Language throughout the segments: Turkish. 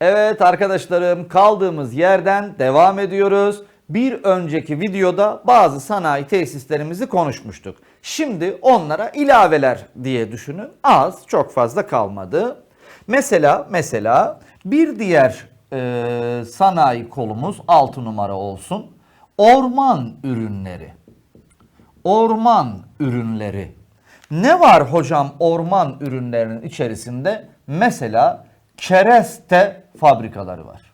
Evet arkadaşlarım kaldığımız yerden devam ediyoruz. Bir önceki videoda bazı sanayi tesislerimizi konuşmuştuk. Şimdi onlara ilaveler diye düşünün. Az, çok fazla kalmadı. Mesela mesela bir diğer e, sanayi kolumuz 6 numara olsun. Orman ürünleri. Orman ürünleri. Ne var hocam orman ürünlerinin içerisinde? Mesela kereste fabrikaları var.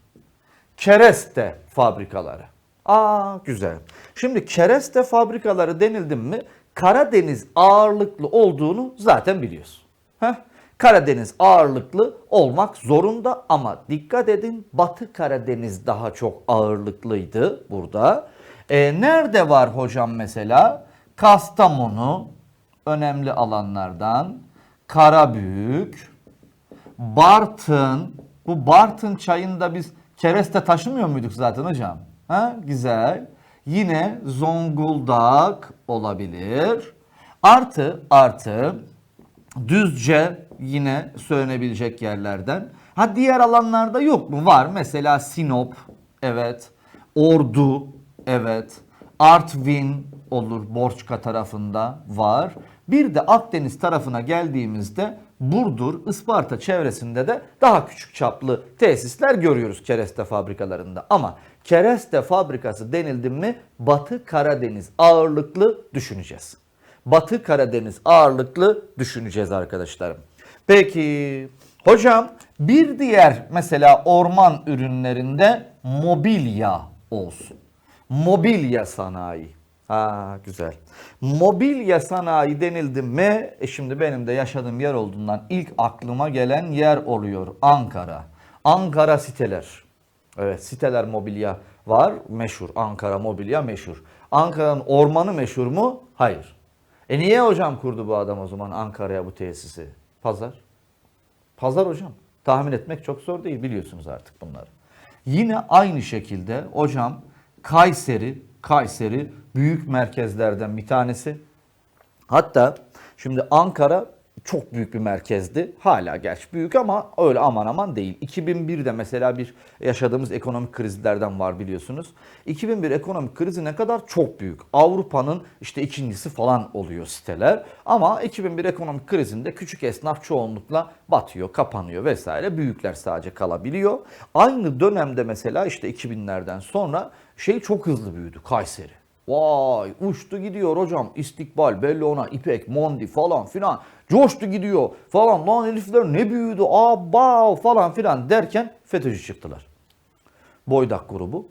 Kereste fabrikaları. Aa güzel. Şimdi kereste fabrikaları denildim mi Karadeniz ağırlıklı olduğunu zaten biliyorsun. Heh. Karadeniz ağırlıklı olmak zorunda ama dikkat edin Batı Karadeniz daha çok ağırlıklıydı burada. E, nerede var hocam mesela? Kastamonu önemli alanlardan. Karabük, Bartın. Bu Bartın çayında biz kereste taşımıyor muyduk zaten hocam? Ha, güzel. Yine Zonguldak olabilir. Artı artı Düzce yine söylenebilecek yerlerden. Ha diğer alanlarda yok mu? Var. Mesela Sinop, evet. Ordu, evet. Artvin olur Borçka tarafında var. Bir de Akdeniz tarafına geldiğimizde Burdur, Isparta çevresinde de daha küçük çaplı tesisler görüyoruz kereste fabrikalarında. Ama kereste fabrikası denildi mi Batı Karadeniz ağırlıklı düşüneceğiz. Batı Karadeniz ağırlıklı düşüneceğiz arkadaşlarım. Peki hocam bir diğer mesela orman ürünlerinde mobilya olsun. Mobilya sanayi. Ha güzel. Mobilya sanayi denildi mi? E şimdi benim de yaşadığım yer olduğundan ilk aklıma gelen yer oluyor Ankara. Ankara siteler. Evet siteler mobilya var meşhur. Ankara mobilya meşhur. Ankara'nın ormanı meşhur mu? Hayır. E niye hocam kurdu bu adam o zaman Ankara'ya bu tesisi? Pazar. Pazar hocam. Tahmin etmek çok zor değil biliyorsunuz artık bunları. Yine aynı şekilde hocam Kayseri, Kayseri büyük merkezlerden bir tanesi. Hatta şimdi Ankara çok büyük bir merkezdi. Hala gerçi büyük ama öyle aman aman değil. 2001'de mesela bir yaşadığımız ekonomik krizlerden var biliyorsunuz. 2001 ekonomik krizi ne kadar çok büyük. Avrupa'nın işte ikincisi falan oluyor siteler. Ama 2001 ekonomik krizinde küçük esnaf çoğunlukla batıyor, kapanıyor vesaire. Büyükler sadece kalabiliyor. Aynı dönemde mesela işte 2000'lerden sonra şey çok hızlı büyüdü Kayseri. Vay uçtu gidiyor hocam. İstikbal, Bellona, İpek, Mondi falan filan. Coştu gidiyor falan. Lan herifler ne büyüdü. Aba falan filan derken FETÖ'cü çıktılar. Boydak grubu.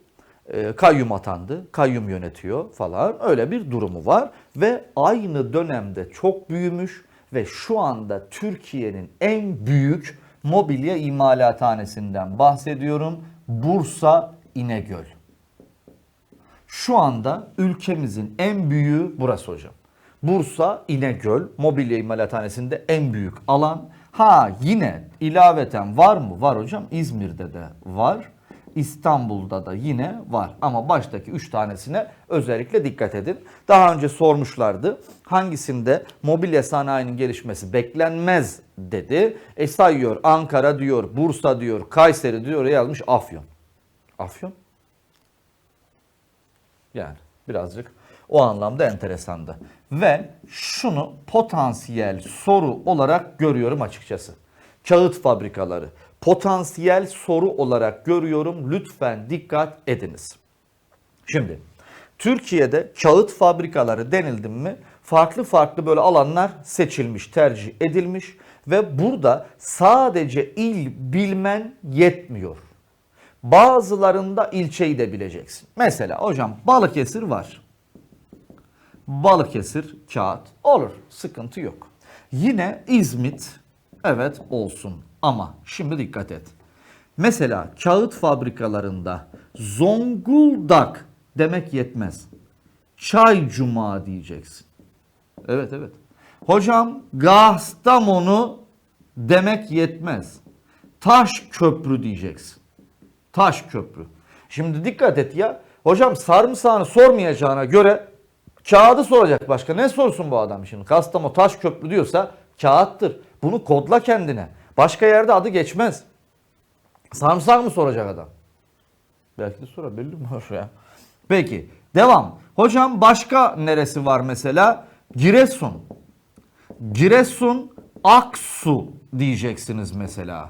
E, kayyum atandı. Kayyum yönetiyor falan. Öyle bir durumu var. Ve aynı dönemde çok büyümüş ve şu anda Türkiye'nin en büyük mobilya imalathanesinden bahsediyorum. Bursa İnegöl. Şu anda ülkemizin en büyüğü burası hocam. Bursa İnegöl mobilya imalathanesinde en büyük alan. Ha yine ilaveten var mı? Var hocam. İzmir'de de var. İstanbul'da da yine var. Ama baştaki 3 tanesine özellikle dikkat edin. Daha önce sormuşlardı. Hangisinde mobilya sanayinin gelişmesi beklenmez dedi. E sayıyor Ankara diyor, Bursa diyor, Kayseri diyor yazmış Afyon. Afyon? Yani birazcık o anlamda enteresandı. Ve şunu potansiyel soru olarak görüyorum açıkçası. Kağıt fabrikaları potansiyel soru olarak görüyorum. Lütfen dikkat ediniz. Şimdi Türkiye'de kağıt fabrikaları denildi mi farklı farklı böyle alanlar seçilmiş, tercih edilmiş ve burada sadece il bilmen yetmiyor. Bazılarında ilçeyi de bileceksin. Mesela hocam Balıkesir var. Balıkesir kağıt olur. Sıkıntı yok. Yine İzmit evet olsun ama şimdi dikkat et. Mesela kağıt fabrikalarında Zonguldak demek yetmez. Çay Cuma diyeceksin. Evet evet. Hocam Kastamonu demek yetmez. Taş köprü diyeceksin. Taş köprü. Şimdi dikkat et ya. Hocam sarımsağını sormayacağına göre kağıdı soracak başka. Ne sorsun bu adam şimdi? Kastamonu taş köprü diyorsa kağıttır. Bunu kodla kendine. Başka yerde adı geçmez. Sarımsak mı soracak adam? Belki de sorar belli mi ya. Peki devam. Hocam başka neresi var mesela? Giresun. Giresun Aksu diyeceksiniz mesela.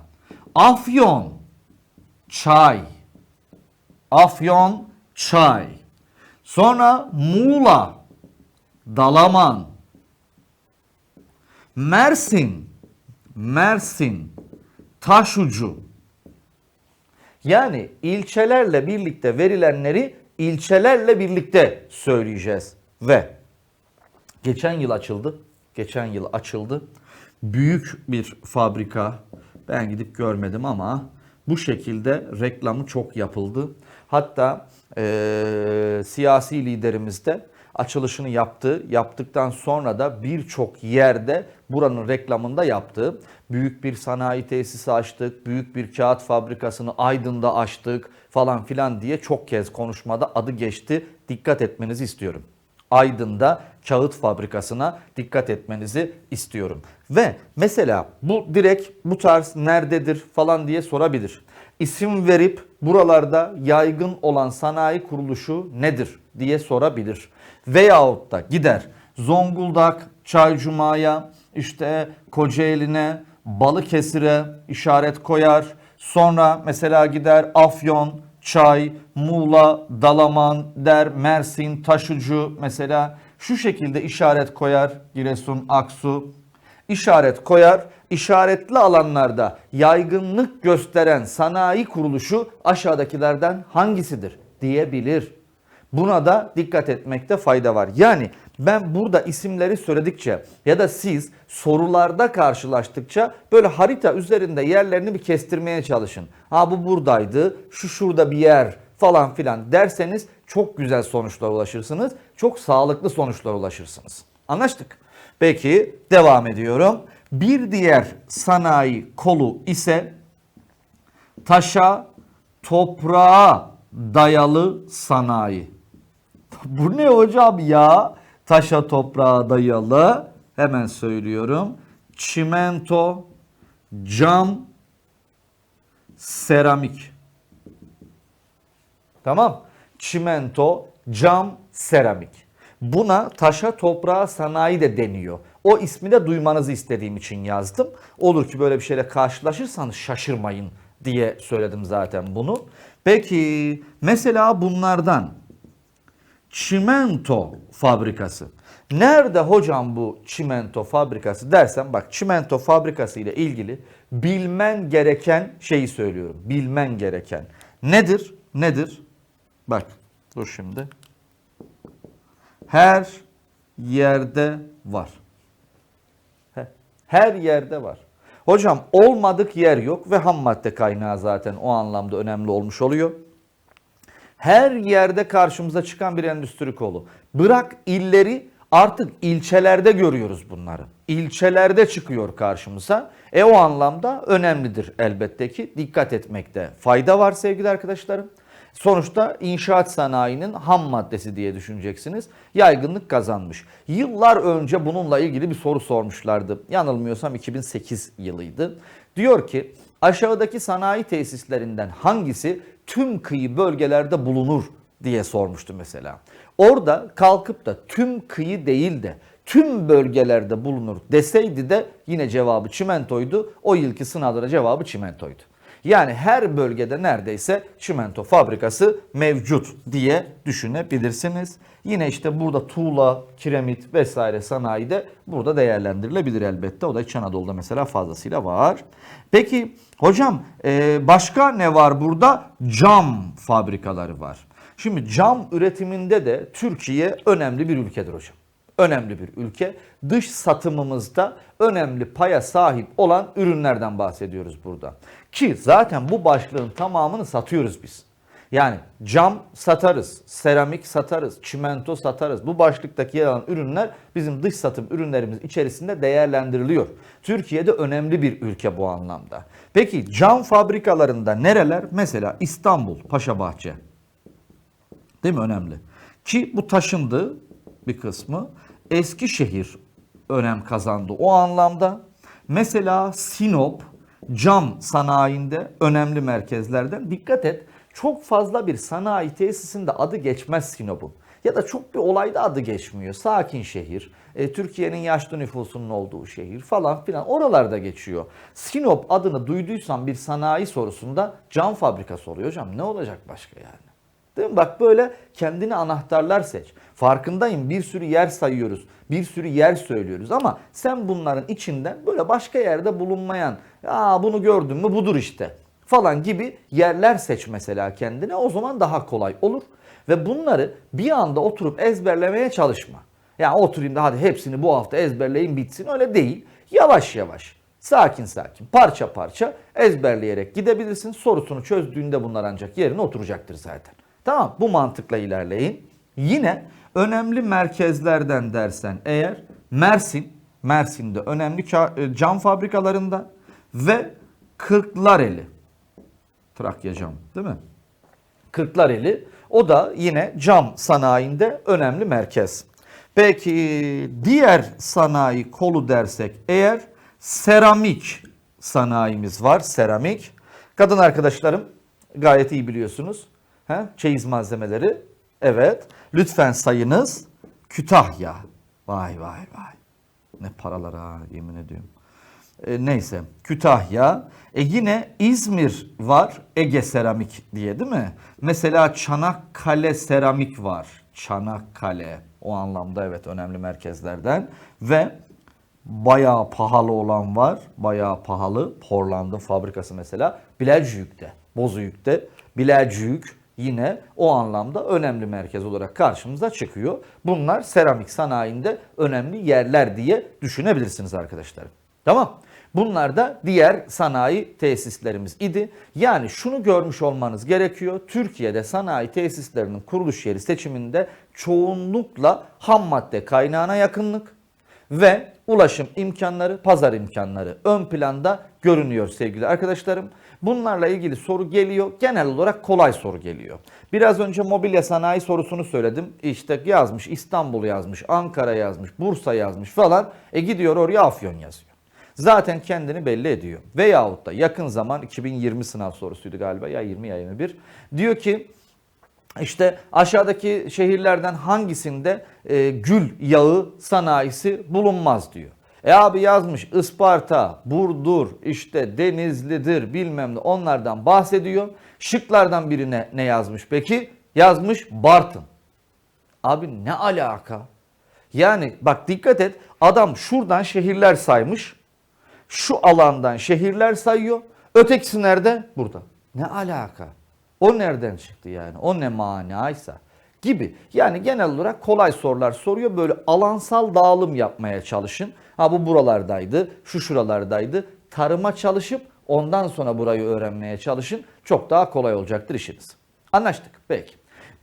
Afyon çay. Afyon çay. Sonra Muğla Dalaman. Mersin Mersin Taşucu. Yani ilçelerle birlikte verilenleri ilçelerle birlikte söyleyeceğiz. Ve geçen yıl açıldı. Geçen yıl açıldı. Büyük bir fabrika. Ben gidip görmedim ama bu şekilde reklamı çok yapıldı. Hatta eee, siyasi liderimiz de açılışını yaptı. Yaptıktan sonra da birçok yerde buranın reklamında yaptı. Büyük bir sanayi tesisi açtık, büyük bir kağıt fabrikasını Aydın'da açtık falan filan diye çok kez konuşmada adı geçti. Dikkat etmenizi istiyorum. Aydın'da kağıt fabrikasına dikkat etmenizi istiyorum. Ve mesela bu direkt bu tarz nerededir falan diye sorabilir. İsim verip buralarda yaygın olan sanayi kuruluşu nedir diye sorabilir. Veyahut da gider Zonguldak, Çaycuma'ya, işte Kocaeli'ne, Balıkesir'e işaret koyar. Sonra mesela gider Afyon, Çay, Muğla, Dalaman der, Mersin, Taşucu mesela şu şekilde işaret koyar Giresun, Aksu işaret koyar. İşaretli alanlarda yaygınlık gösteren sanayi kuruluşu aşağıdakilerden hangisidir diyebilir. Buna da dikkat etmekte fayda var. Yani ben burada isimleri söyledikçe ya da siz sorularda karşılaştıkça böyle harita üzerinde yerlerini bir kestirmeye çalışın. Ha bu buradaydı, şu şurada bir yer falan filan derseniz çok güzel sonuçlara ulaşırsınız. Çok sağlıklı sonuçlara ulaşırsınız. Anlaştık. Peki devam ediyorum. Bir diğer sanayi kolu ise taşa, toprağa dayalı sanayi. Bu ne hocam ya? Taşa toprağa dayalı. Hemen söylüyorum. Çimento, cam, seramik. Tamam. Çimento, cam, seramik. Buna taşa toprağa sanayi de deniyor. O ismi de duymanızı istediğim için yazdım. Olur ki böyle bir şeyle karşılaşırsanız şaşırmayın diye söyledim zaten bunu. Peki mesela bunlardan çimento fabrikası. Nerede hocam bu çimento fabrikası dersen bak çimento fabrikası ile ilgili bilmen gereken şeyi söylüyorum. Bilmen gereken. Nedir? Nedir? Bak dur şimdi. Her yerde var. He, Her yerde var. Hocam olmadık yer yok ve ham madde kaynağı zaten o anlamda önemli olmuş oluyor. Her yerde karşımıza çıkan bir endüstri kolu. Bırak illeri artık ilçelerde görüyoruz bunları. İlçelerde çıkıyor karşımıza. E o anlamda önemlidir elbette ki. Dikkat etmekte fayda var sevgili arkadaşlarım. Sonuçta inşaat sanayinin ham maddesi diye düşüneceksiniz. Yaygınlık kazanmış. Yıllar önce bununla ilgili bir soru sormuşlardı. Yanılmıyorsam 2008 yılıydı. Diyor ki aşağıdaki sanayi tesislerinden hangisi tüm kıyı bölgelerde bulunur diye sormuştu mesela. Orada kalkıp da tüm kıyı değil de tüm bölgelerde bulunur deseydi de yine cevabı çimentoydu. O yılki sınavlara cevabı çimentoydu. Yani her bölgede neredeyse çimento fabrikası mevcut diye düşünebilirsiniz. Yine işte burada tuğla, kiremit vesaire sanayi de burada değerlendirilebilir elbette. O da İç Anadolu'da mesela fazlasıyla var. Peki hocam e, başka ne var burada? Cam fabrikaları var. Şimdi cam üretiminde de Türkiye önemli bir ülkedir hocam önemli bir ülke. Dış satımımızda önemli paya sahip olan ürünlerden bahsediyoruz burada. Ki zaten bu başlığın tamamını satıyoruz biz. Yani cam satarız, seramik satarız, çimento satarız. Bu başlıktaki yer alan ürünler bizim dış satım ürünlerimiz içerisinde değerlendiriliyor. Türkiye'de önemli bir ülke bu anlamda. Peki cam fabrikalarında nereler? Mesela İstanbul, Paşabahçe. Değil mi? Önemli. Ki bu taşındı bir kısmı. Eskişehir önem kazandı o anlamda. Mesela Sinop, cam sanayinde önemli merkezlerden. Dikkat et çok fazla bir sanayi tesisinde adı geçmez Sinop'un. Ya da çok bir olayda adı geçmiyor. Sakin şehir, e, Türkiye'nin yaşlı nüfusunun olduğu şehir falan filan oralarda geçiyor. Sinop adını duyduysan bir sanayi sorusunda cam fabrikası oluyor hocam. Ne olacak başka yani? Değil mi? Bak böyle kendine anahtarlar seç. Farkındayım bir sürü yer sayıyoruz. Bir sürü yer söylüyoruz ama sen bunların içinden böyle başka yerde bulunmayan Aa bunu gördün mü budur işte falan gibi yerler seç mesela kendine. O zaman daha kolay olur. Ve bunları bir anda oturup ezberlemeye çalışma. Yani oturayım da hadi hepsini bu hafta ezberleyin bitsin öyle değil. Yavaş yavaş sakin sakin parça parça ezberleyerek gidebilirsin. Sorusunu çözdüğünde bunlar ancak yerine oturacaktır zaten. Tamam bu mantıkla ilerleyin. Yine önemli merkezlerden dersen eğer Mersin, Mersin'de önemli e, cam fabrikalarında ve Kırklareli. Trakya cam değil mi? Kırklareli o da yine cam sanayinde önemli merkez. Peki diğer sanayi kolu dersek eğer seramik sanayimiz var. Seramik. Kadın arkadaşlarım gayet iyi biliyorsunuz. He? Çeyiz malzemeleri. Evet. Lütfen sayınız Kütahya. Vay vay vay. Ne paralar ha yemin ediyorum. E, neyse Kütahya. E yine İzmir var Ege Seramik diye değil mi? Mesela Çanakkale Seramik var. Çanakkale o anlamda evet önemli merkezlerden ve bayağı pahalı olan var. Bayağı pahalı. Portland'ın fabrikası mesela Bilecik'te, Bozüyük'te. Bilecik yine o anlamda önemli merkez olarak karşımıza çıkıyor. Bunlar seramik sanayinde önemli yerler diye düşünebilirsiniz arkadaşlarım. Tamam. Bunlar da diğer sanayi tesislerimiz idi. Yani şunu görmüş olmanız gerekiyor. Türkiye'de sanayi tesislerinin kuruluş yeri seçiminde çoğunlukla ham madde kaynağına yakınlık ve ulaşım imkanları, pazar imkanları ön planda görünüyor sevgili arkadaşlarım. Bunlarla ilgili soru geliyor. Genel olarak kolay soru geliyor. Biraz önce mobilya sanayi sorusunu söyledim. İşte yazmış İstanbul yazmış, Ankara yazmış, Bursa yazmış falan. E gidiyor oraya Afyon yazıyor. Zaten kendini belli ediyor. Veyahut da yakın zaman 2020 sınav sorusuydu galiba ya 20 ya 21. Diyor ki işte aşağıdaki şehirlerden hangisinde e, gül yağı sanayisi bulunmaz diyor. E abi yazmış Isparta, Burdur, işte Denizli'dir bilmem ne onlardan bahsediyor. Şıklardan birine ne yazmış peki? Yazmış Bartın. Abi ne alaka? Yani bak dikkat et adam şuradan şehirler saymış. Şu alandan şehirler sayıyor. Ötekisi nerede? Burada. Ne alaka? O nereden çıktı yani? O ne manaysa gibi. Yani genel olarak kolay sorular soruyor. Böyle alansal dağılım yapmaya çalışın. Ha bu buralardaydı, şu şuralardaydı. Tarıma çalışıp ondan sonra burayı öğrenmeye çalışın. Çok daha kolay olacaktır işiniz. Anlaştık. Peki.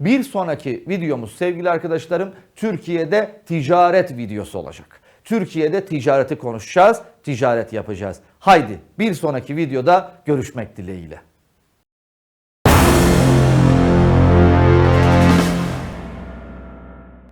Bir sonraki videomuz sevgili arkadaşlarım Türkiye'de ticaret videosu olacak. Türkiye'de ticareti konuşacağız, ticaret yapacağız. Haydi bir sonraki videoda görüşmek dileğiyle.